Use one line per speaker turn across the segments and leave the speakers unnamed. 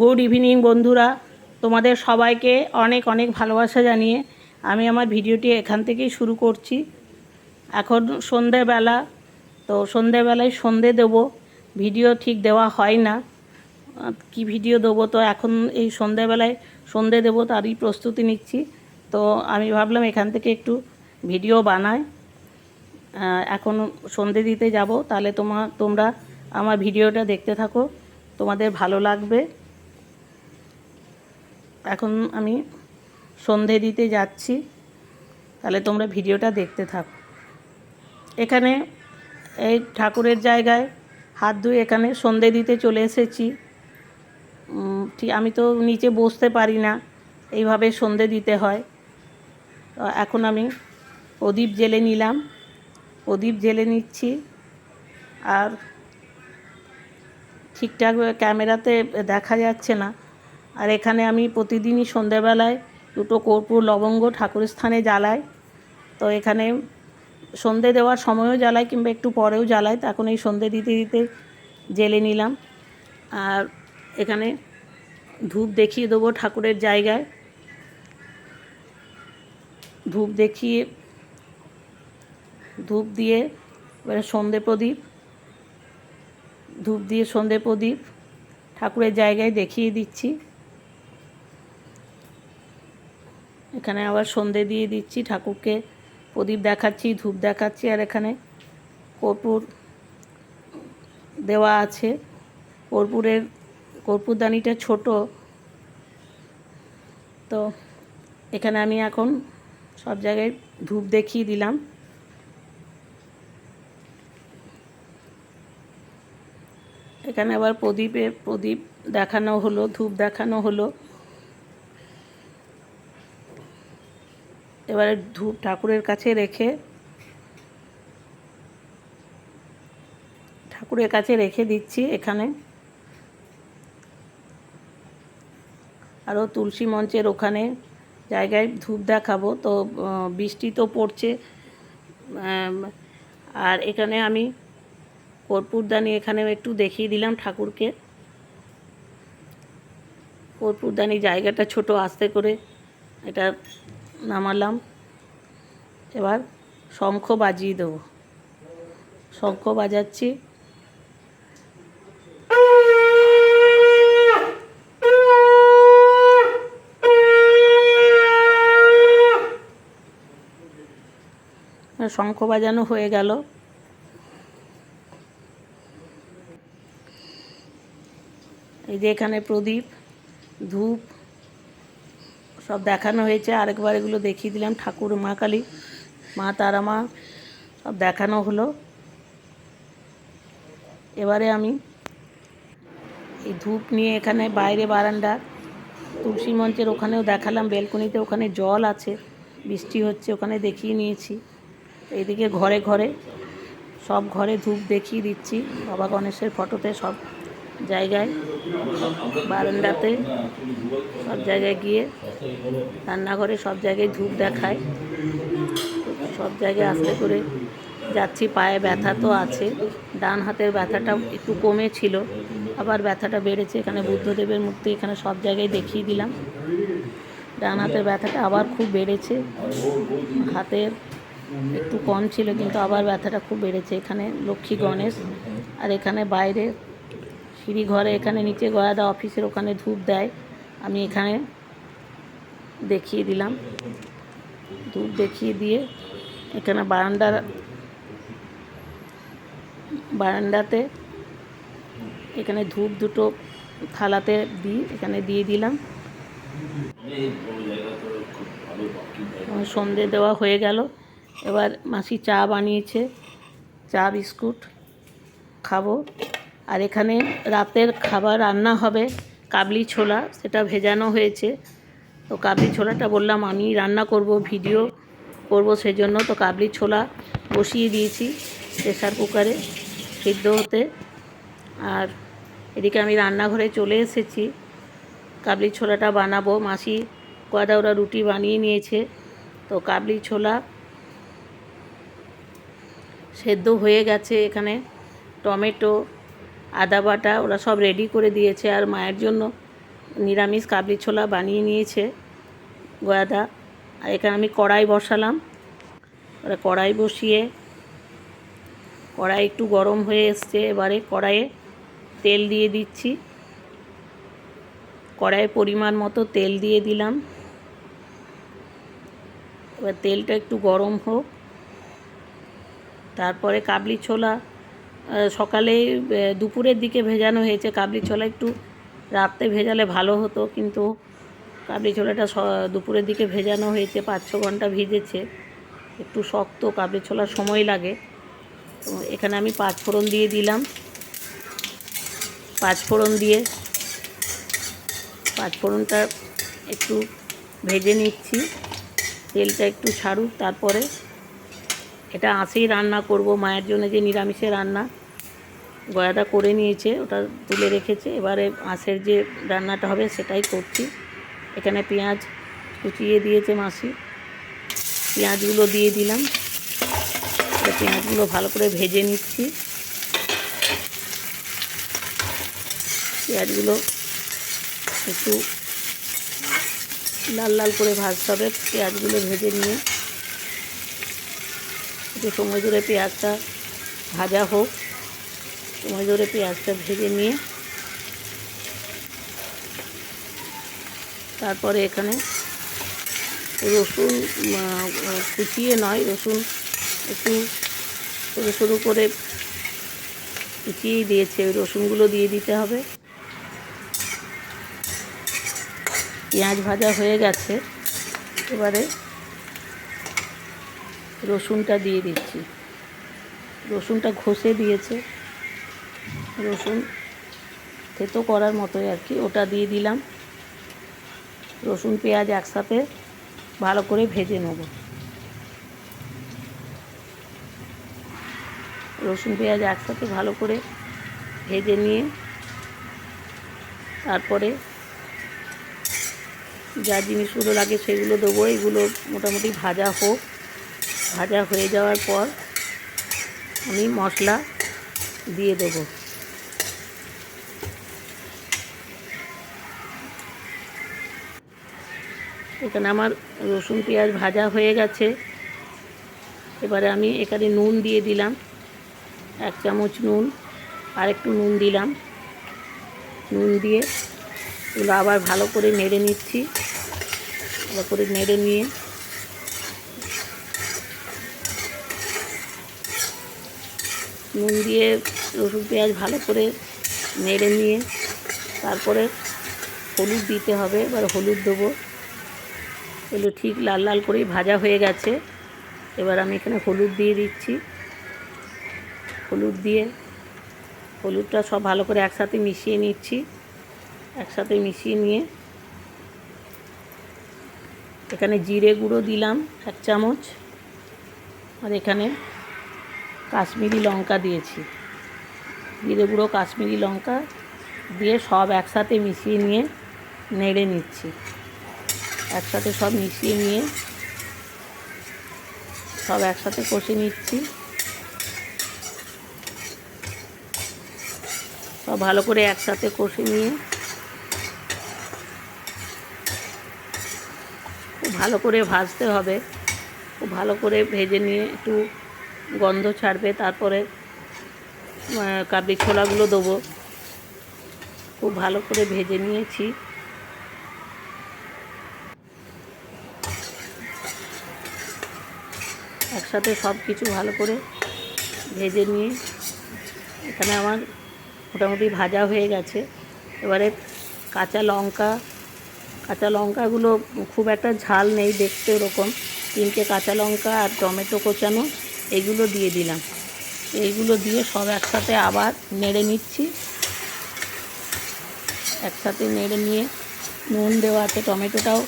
Good evening বন্ধুরা। তোমাদের সবাইকে অনেক অনেক ভালোবাসা জানিয়ে আমি আমার ভিডিওটি এখান থেকেই শুরু করছি। এখন সন্ধেবেলা, তো সন্ধেবেলায় সন্ধে দেবো। ভিডিও ঠিক দেওয়া হয় না। কি ভিডিও দেবো? তো এখন এই সন্ধেবেলায় সন্ধে দেবো, তারই প্রস্তুতি নিচ্ছি। তো আমি ভাবলাম এখান থেকে একটু ভিডিও বানাই। এখন সন্ধে দিতে যাব। তাহলে তোমার তোমরা আমার ভিডিওটা দেখতে থাকো। তোমাদের ভালো লাগবে। এখন আমি সন্ধে দিতে যাচ্ছি। তাহলে তোমরা ভিডিওটা দেখতে থাকো। এখানে এই ঠাকুরের জায়গায় হাত ধুয়ে এখানে সন্ধে দিতে চলে এসেছি। আমি তো নিচে বসতে পারি না। এইভাবে সন্ধে দিতে হয়। এখন আমি প্রদীপ জেলে নিলাম। প্রদীপ জেলে নিচ্ছি। আর ঠিকঠাক ক্যামেরাতে দেখা যাচ্ছে না। আর এখানে আমি প্রতিদিনই সন্ধেবেলায় দুটো কর্পূর লবঙ্গ ঠাকুরের স্থানে জ্বালাই। তো এখানে সন্ধে দেওয়ার সময়ও জ্বালাই কিংবা একটু পরেও জ্বালাই, তো এখন এই সন্ধে দিতে দিতে জেলে নিলাম। আর এখানে ধূপ দেখিয়ে দেবো ঠাকুরের জায়গায়। ধূপ দেখিয়ে, ধূপ দিয়ে এবারে সন্ধে প্রদীপ, ধূপ দিয়ে সন্ধে প্রদীপ ঠাকুরের জায়গায় দেখিয়ে দিচ্ছি। এখানে আবার সন্ধে দিয়ে দিচ্ছি, ঠাকুরকে প্রদীপ দেখাচ্ছি, ধূপ দেখাচ্ছি, আর এখানে কর্পূর দেওয়া আছে। কর্পূরের কর্পূরদানিটা ছোট। তো এখানে আমি এখন সব জায়গায় ধূপ দেখিয়ে দিলাম। এখানে আবার প্রদীপে প্রদীপ দেখানো হলো, ধূপ দেখানো হলো। এবারে ধূপ ঠাকুরের কাছে রেখে, ঠাকুরের কাছে রেখে দিচ্ছি এখানে। আরও তুলসী মঞ্চের ওখানে জায়গায় ধূপ দেখাবো। তো বৃষ্টি তো পড়ছে। আর এখানে আমি কর্পূরদানি এখানে একটু দেখিয়ে দিলাম ঠাকুরকে। কর্পূরদানি জায়গাটা ছোট আস্তে করে। এটা নামালাম। এবার শঙ্খ বাজিয়ে দেবো। শঙ্খ বাজাচ্ছি। শঙ্খ বাজানো হয়ে গেল। এই যে এখানে প্রদীপ, ধূপ সব দেখানো হয়েছে। আরেকবার এগুলো দেখিয়ে দিলাম, ঠাকুর, মা কালী, মা তারা মা, সব দেখানো হলো। এবারে আমি এই ধূপ নিয়ে এখানে বাইরে বারান্দা, তুলসী মঞ্চের ওখানেও দেখালাম, বেলকনিতে ওখানে জল আছে, বৃষ্টি হচ্ছে, ওখানে দেখিয়ে নিয়েছি। এইদিকে ঘরে ঘরে সব ঘরে ধূপ দেখিয়ে দিচ্ছি, বাবা গণেশের ফটোতে সব জায়গায়, বারান্দাতে, সব জায়গায় গিয়ে রান্নাঘরে সব জায়গায় ধূপ দেখায়। সব জায়গায় আস্তে করে যাচ্ছি, পায়ে ব্যথা তো আছে। ডান হাতের ব্যথাটা একটু কমেছিল আবার ব্যথাটা বেড়েছে। এখানে বুদ্ধদেবের মূর্তি এখানে সব জায়গায় দেখিয়ে দিলাম। ডান হাতের ব্যথাটা আবার খুব বেড়েছে, হাতের একটু কম ছিল, কিন্তু আবার ব্যথাটা খুব বেড়েছে। এখানে লক্ষ্মী গণেশ আর এখানে বাইরে সিঁড়ি ঘরে এখানে নিচে গয়াদা অফিসের ওখানে ধূপ দেয়। আমি এখানে দেখিয়ে দিলাম। ধূপ দেখিয়ে দিয়ে এখানে বারান্দার, বারান্দাতে এখানে ধূপ দুটো থালাতে দিই এখানে দিয়ে দিলাম। সন্ধে দেওয়া হয়ে গেল। এবার মাসি চা বানিয়েছে। চা বিস্কুট খাব। আর এখানে রাতের খাবার রান্না হবে। কাবলি ছোলা, সেটা ভেজানো হয়েছে। তো কাবলি ছোলাটা বললাম, আমি রান্না করব, ভিডিও করব সেজন্য। তো কাবলি ছোলা বসিয়ে দিয়েছি প্রেসার কুকারে সিদ্ধ হতে। আর এদিকে আমি রান্নাঘরে চলে এসেছি। কাবলি ছোলাটা বানাবো। মাসি কয়দা ওরা রুটি বানিয়ে নিয়েছে। তো কাবলি ছোলা সেদ্ধ হয়ে গেছে এখানে। টমেটো আদা বাটা ওরা সব রেডি করে দিয়েছে আর মায়ের জন্য নিরামিষ কাবলি ছোলা বানিয়ে নিয়েছে গয়াদা। আর এখানে আমি কড়াই বসালাম। ওরা কড়াই বসিয়ে, কড়াই একটু গরম হয়ে এসছে, এবারে কড়াইয়ে তেল দিয়ে দিচ্ছি। কড়াইয়ে পরিমাণ মতো তেল দিয়ে দিলাম। এবার তেলটা একটু গরম হোক। তারপরে কাবলি ছোলা সকালে দুপুরের দিকে ভেজানো হয়েছে। কাবলি ছোলা একটু রাত্রে ভেজালে ভালো হতো, কিন্তু কাবলি ছোলাটা দুপুরের দিকে ভেজানো হয়েছে পাঁচ ছ ঘণ্টা ভিজেছে। একটু শক্ত, কাবলি ছোলার সময় লাগে। তো এখানে আমি পাঁচ ফোড়ন দিয়ে দিলাম। পাঁচ ফোড়ন দিয়ে পাঁচ ফোড়নটা একটু ভেজে নিচ্ছি। তেলটা একটু ছাড়ুক, তারপরে এটা আঁশেই রান্না করব, মায়ের জন্য যে নিরামিষে রান্না। গয়াদা করে নিয়েছে, ওটা তুলে রেখেছে। এবারে আঁশের যে রান্নাটা হবে সেটাই করছি। এখানে পেঁয়াজ কুচিয়ে দিয়েছে মাসি। পেঁয়াজগুলো দিয়ে দিলাম। পেঁয়াজগুলো ভালো করে ভেজে নিচ্ছি। পেঁয়াজগুলো একটু লাল লাল করে ভাজতে হবে। পেঁয়াজগুলো ভেজে নিয়ে একটু সময় ধরে পেঁয়াজটা ভাজা হোক। সময় ধরে পেঁয়াজটা ভেজে নিয়ে তারপরে এখানে রসুন কুচিয়ে নয়, রসুন একটু সরু সরু করে কুচিয়েই দিয়েছে। ওই রসুনগুলো দিয়ে দিতে হবে। পেঁয়াজ ভাজা হয়ে গেছে। এবারে রসুনটা দিয়ে দিচ্ছি। রসুনটা ঘষে দিয়েছে। রসুন থেতো করার মতোই আর কি, ওটা দিয়ে দিলাম। রসুন, পেঁয়াজ একসাথে ভালো করে ভেজে নেব। রসুন, পেঁয়াজ একসাথে ভালো করে ভেজে নিয়ে তারপরে যা জিনিসগুলো লাগে সেগুলো দেবো। এগুলো মোটামুটি ভাজা হোক। ভাজা হয়ে যাওয়ার পর আমি মশলা দিয়ে দেবো। এখানে আমার রসুন, পেঁয়াজ ভাজা হয়ে গেছে। এবারে আমি এখানে নুন দিয়ে দিলাম, এক চামচ নুন আর একটু নুন দিলাম। নুন দিয়ে এগুলো আবার ভালো করে নেড়ে নিচ্ছি, ভালো করে নেড়ে নিয়ে। নুন দিয়ে রসুন, পেঁয়াজ ভালো করে নেড়ে নিয়ে, তারপরে হলুদ দিতে হবে, এবার হলুদ দেবো। এগুলো ঠিক লাল লাল করেই ভাজা হয়ে গেছে। এবার আমি এখানে হলুদ দিয়ে দিচ্ছি। হলুদ দিয়ে হলুদটা সব ভালো করে একসাথে মিশিয়ে নিচ্ছি। একসাথে মিশিয়ে নিয়ে এখানে জিরে গুঁড়ো দিলাম এক চামচ। আর এখানে কাশ্মীরি লঙ্কা দিয়েছি। জিরে গুঁড়ো, কাশ্মীরি লঙ্কা দিয়ে সব একসাথে মিশিয়ে নিয়ে নেড়ে নিচ্ছি। একসাথে সব মিশিয়ে নিয়ে সব একসাথে কষে নিচ্ছি। সব ভালো করে একসাথে কষে নিয়ে ভালো করে ভাজতে হবে। খুব ভালো করে ভেজে নিয়ে একটু গন্ধ ছাড়বে, তারপরে কাবলি ছোলাগুলো দেবো। খুব ভালো করে ভেজে নিয়েছি। একসাথে সব কিছু ভালো করে ভেজে নিয়ে এখানে আমার মোটামুটি ভাজা হয়ে গেছে। এবারে কাঁচা লঙ্কা, কাঁচা লঙ্কাগুলো খুব একটা ঝাল নেই দেখতে ওরকম। তিনটে কাঁচা লঙ্কা আর টমেটো কোচানো, এগুলো দিয়ে দিলাম। এইগুলো দিয়ে সব একসাথে আবার নেড়ে নিচ্ছি। একসাথে নেড়ে নিয়ে নুন দেওয়া আছে, টমেটোটাও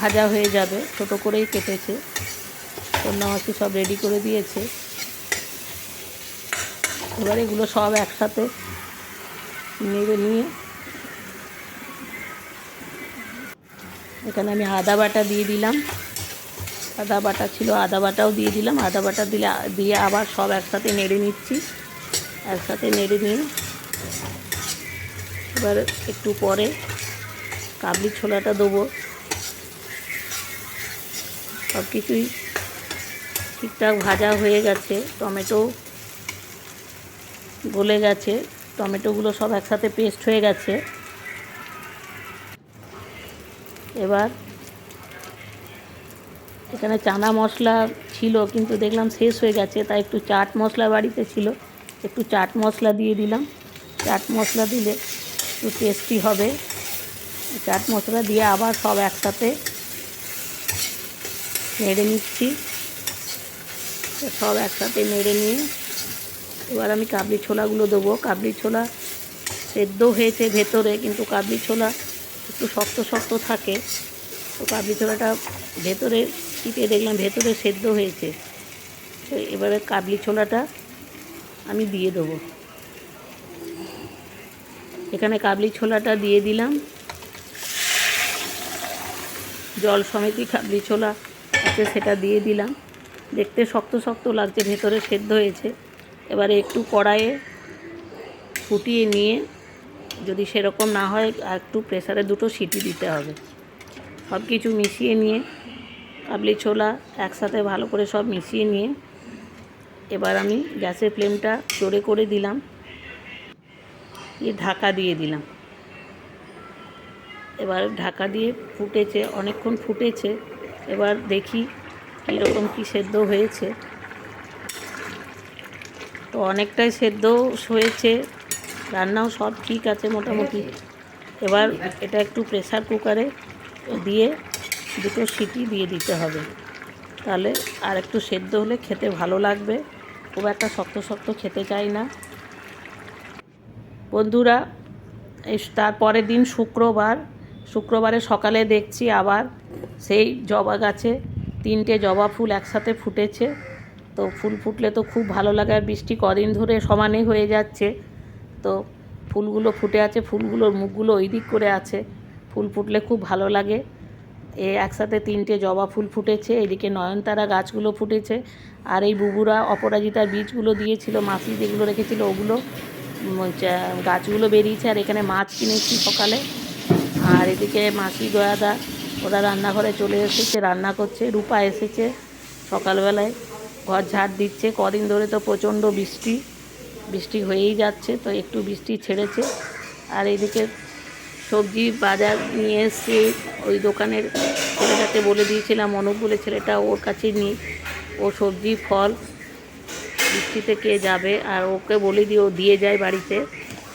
ভাজা হয়ে যাবে, ছোটো করেই কেটেছে। কন্যামাসি সব রেডি করে দিয়েছে। এবার এগুলো সব একসাথে নেড়ে নিয়ে। এখানে আমি আদা বাটা দিয়ে দিলাম। আদা বাটা ছিল, আদা বাটাও দিয়ে দিলাম। আদা বাটা দিলে, দিয়ে আবার সব একসাথে নেড়ে নিচ্ছি। একসাথে নেড়ে নিয়ে। এবার একটু পরে কাবলি ছোলাটা দেবো। সব কিছুই ঠিকঠাক ভাজা হয়ে গেছে, টমেটো গলে গেছে, টমেটোগুলো সব একসাথে পেস্ট হয়ে গেছে। এবার এখানে চানা মশলা ছিল, কিন্তু দেখলাম শেষ হয়ে গেছে, তাই একটু চাট মশলা বাড়িতে ছিল। একটু চাট মশলা দিয়ে দিলাম। চাট মশলা দিলে একটু টেস্টি হবে। চাট মশলা দিয়ে আবার সব একসাথে নেড়ে নিচ্ছি। সব একসাথে নেড়ে নিয়ে। এবার আমি কাবলি ছোলাগুলো দেবো। কাবলি ছোলা সেদ্ধ হয়েছে ভেতরে, কিন্তু কাবলি ছোলা একটু শক্ত শক্ত থাকে। তো কাবলি ছোলাটা ভেতরে চিপে দেখলাম, ভেতরে সেদ্ধ হয়েছে। তো এবারে কাবলি ছোলাটা আমি দিয়ে দেবো। এখানে কাবলি ছোলাটা দিয়ে দিলাম। জল সমেতই কাবলি ছোলা আছে, সেটা দিয়ে দিলাম। দেখতে শক্ত শক্ত লাগছে, ভেতরে সেদ্ধ হয়েছে। এবারে একটু কড়াইয়ে ফুটিয়ে নিয়ে যদি সেরকম না হয় একটু প্রেসারে দুটো সিটি দিতে হবে। সব কিছু মিশিয়ে নিয়ে, কাবলি ছোলা একসাথে ভালো করে সব মিশিয়ে নিয়ে, এবার আমি গ্যাসের ফ্লেমটা জোরে করে দিলাম। দিয়ে ঢাকা দিয়ে দিলাম। এবার ঢাকা দিয়ে ফুটেছে, অনেকক্ষণ ফুটেছে। এবার দেখি কীরকম কী সেদ্ধ হয়েছে? তো অনেকটাই সেদ্ধ হয়েছে। রান্নাও সব ঠিক আছে মোটামুটি। এবার এটা একটু প্রেসার কুকারে দিয়ে দুটো সিটি দিয়ে দিতে হবে। তাহলে আর একটু সেদ্ধ হলে খেতে ভালো লাগবে। খুব একটা শক্ত শক্ত খেতে চাই না। বন্ধুরা, এই তারপরের দিন শুক্রবার। শুক্রবারে সকালে দেখছি আবার সেই জবা গাছে তিনটে জবা ফুল একসাথে ফুটেছে। তো ফুল ফুটলে তো খুব ভালো লাগে আর বৃষ্টি কদিন ধরে সমানে হয়ে যাচ্ছে। তো ফুলগুলো ফুটে আছে, ফুলগুলোর মুখগুলো ওই দিক করে আছে। ফুল ফুটলে খুব ভালো লাগে। এ একসাথে তিনটে জবা ফুল ফুটেছে, এদিকে নয়নতারা গাছগুলো ফুটেছে। আর এই বুবুরা অপরাজিতার বীজগুলো দিয়েছিল, মাসি যেগুলো রেখেছিল ওগুলো গাছগুলো বেরিয়েছে। আর এখানে মাছ কিনেছি সকালে। আর এদিকে মাসি গয়াদা ওরা রান্নাঘরে চলে এসেছে, রান্না করছে, রূপা এসেছে সকালবেলায়। ঘর ঝাড় দিচ্ছে, কদিন ধরে তো প্রচণ্ড বৃষ্টি বৃষ্টি হয়েই যাচ্ছে, তো একটু বৃষ্টি ছেড়েছে। আর এদিকে সবজি বাজার নিয়ে এসে ওই দোকানের ছেলেটাকে বলে দিয়েছিলাম, অনুপ বলে ছেলেটা ওর কাছে নিই ও সবজি, ফল, বৃষ্টিতে কে যাবে? আর ওকে বলে দিয়ে ও দিয়ে যায় বাড়িতে।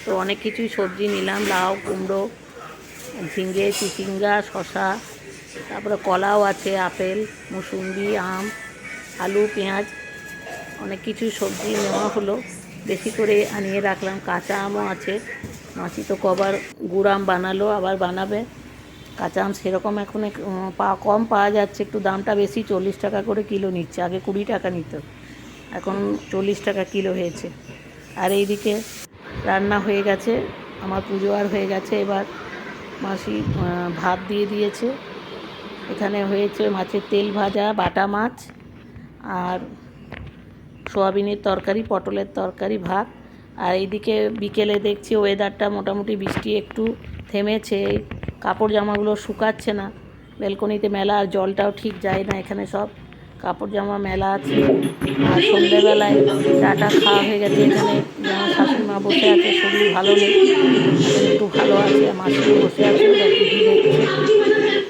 তো অনেক কিছুই সবজি নিলাম, লাউ, কুমড়ো, ঝিঙে, চিচিঙ্গা শশা তারপরে কলাও আছে, আপেল, মুসুম্বি, আম, আলু, পেঁয়াজ, অনেক কিছু সবজি নেওয়া হলো। বেশি করে আনিয়ে রাখলাম। কাঁচা আমও আছে। মাছি তো কবার গুড় আম বানালো, আবার বানাবে। কাঁচা আম সেরকম এখন পা কম পাওয়া যাচ্ছে। একটু দামটা বেশি, চল্লিশ টাকা করে কিলো নিচ্ছে। আগে কুড়ি টাকা নিত। এখন চল্লিশ টাকা কিলো হয়েছে। আর এইদিকে রান্না হয়ে গেছে। আমার পুজো আর হয়ে গেছে। এবার মাসি ভাত দিয়ে দিয়েছে। এখানে হয়েছে মাছের তেল ভাজা, বাটা মাছ আর সোয়াবিনের তরকারি, পটলের তরকারি, ভাত। আর এইদিকে বিকেলে দেখছি ওয়েদারটা মোটামুটি বৃষ্টি একটু থেমেছে। কাপড় জামাগুলো শুকাচ্ছে না। বেলকনিতে মেলা আর জলটাও ঠিক যায় না এখানে সব। কাপড় জামা মেলা আছে। আর সন্ধ্যেবেলায় চাটা খাওয়া হয়ে গেছে এখানে। যেমন শাশুড়ি মা বসে আছে, শরীর ভালো নেই। একটু ভালো আছে মাসি বসে আছে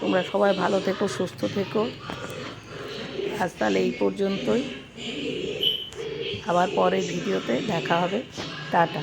তোমরা সবাই ভালো থেকো, সুস্থ থেকো। আজ তাহলে এই পর্যন্তই। আবার পরের ভিডিওতে দেখা হবে। টাটা।